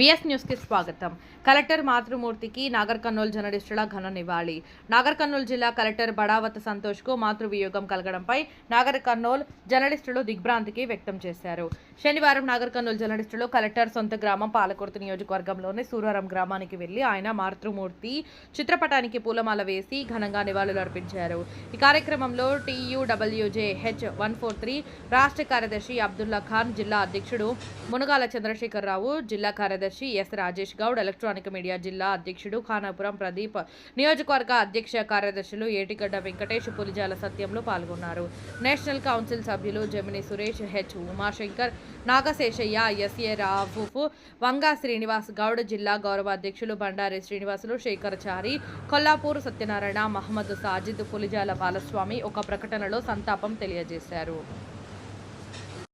VS న్యూస్కి స్వాగతం. Collector మాతృమూర్తికి Nagar Kurnool జర్నలిస్టుల ఘన నివాళి. నాగర్ కర్నూలు జిల్లా కలెక్టర్ బడావత్ సంతోష్కు మాతృవియోగం కలగడంపై నాగర్ కర్నూలు జర్నలిస్టులు దిగ్భ్రాంతికి వ్యక్తం చేశారు. శనివారం నాగర్ కర్నూలు జర్నలిస్టులు కలెక్టర్ సొంత గ్రామం పాలకుర్తి నియోజకవర్గంలోని సూరారం గ్రామానికి వెళ్ళి ఆయన మాతృమూర్తి చిత్రపటానికి పూలమాల వేసి ఘనంగా నివాళులు అర్పించారు. ఈ కార్యక్రమంలో TUWJ H one four three రాష్ట్ర కార్యదర్శి అబ్దుల్లా ఖాన్ జిల్లా అధ్యక్షుడు మునగాల చంద్రశేఖరరావు జిల్లా కార్యదర్శి S Rajesh Goud electronic media జిల్లా అధ్యక్షుడు ఖానాపురం ప్రదీప్ నియోజకవర్గ అధ్యక్ష కార్యదర్శులు ఏటిగడ్డ వెంకటేష్ పులిజాల సత్యంలో పాల్గొన్నారు. నేషనల్ కౌన్సిల్ సభ్యులు జమిని సురేష్ హెచ్ ఉమాశంకర్ నాగశేషయ్య ఎస్ఏ రావుఫ్ వంగా శ్రీనివాస్ గౌడ్ జిల్లా గౌరవ అధ్యక్షులు బండారి శ్రీనివాసులు శేఖర్ చారి కొల్లాపూర్ సత్యనారాయణ మహమ్మద్ సాజిద్ పులిజాల బాలస్వామి ఒక ప్రకటనలో సంతాపం తెలియజేశారు.